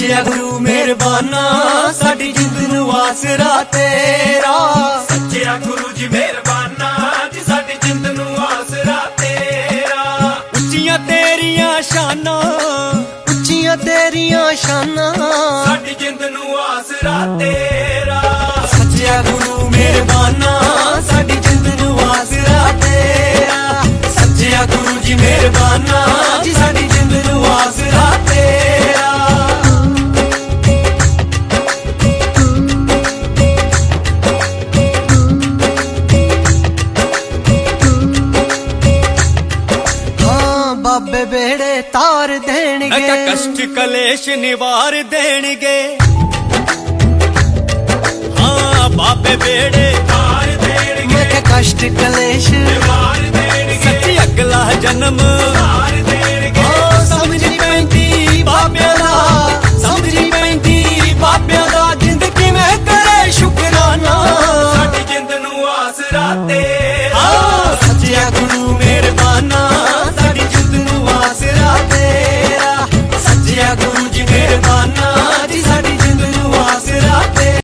ਸੱਚਿਆ ਗੁਰੂ ਮਿਹਰਬਾਨਾ ਸਾਡੀ ਜਿੰਦ ਨੂੰ ਆਸਰਾ ਤੇਰਾ। ਸੱਚਿਆ ਗੁਰੂ ਜੀ ਮਿਹਰਬਾਨਾ ਜੀ ਸਾਡੀ ਜਿੰਦ ਨੂੰ ਆਸਰਾ ਤੇਰਾ। ਉੱਚੀਆਂ ਤੇਰੀਆਂ ਸ਼ਾਨਾਂ ਉੱਚੀਆਂ ਤੇਰੀਆਂ ਸ਼ਾਨਾਂ। ਸਾਡੀ ਜਿੰਦ ਨੂੰ ਆਸਰਾ ਤੇਰਾ। ਸੱਚਿਆ ਗੁਰੂ ਮਿਹਰਬਾਨਾ ਸਾਡੀ ਜਿੰਦ ਨੂੰ ਆਸਰਾ ਤੇਰਾ। ਸੱਚਿਆ ਗੁਰੂ ਜੀ ਮਿਹਰਬਾਨਾ ਜੀ ਸਾਡੀ ਬਾਬੇ ਬੇੜੇ ਤਾਰ ਦੇਣਗੇ। ਨਾ ਕਸ਼ਟ ਕਲੇਸ਼ ਨਿਵਾਰ ਦੇਣਗੇ। ਹਾਂ ਬਾਬੇ ਬੇੜੇ ਤਾਰ ਦੇਣਗੇ। ਮੈਂ ਕਸ਼ਟ ਕਲੇਸ਼ ਨਿਵਾਰ ਦੇਣਗੇ। ਸੱਚੀ ਅਗਲਾ ਜਨਮ ਤਾਰ ਦੇਣਗੇ। ਓ ਸਮਝ ਪੈਂਦੀ ਬਾਬਿਆਂ ਦਾ। ਸਮਝ ਪੈਂਦੀ ਬਾਬਿਆਂ ਦਾ। ਜਿੰਦ ਕਿਵੇਂ ਕਰੇ ਸ਼ੁਕਰਾਨਾ। ਸਾਡੀ ਜਿੰਦ ਨੂੰ ਆਸਰਾ ਤੇ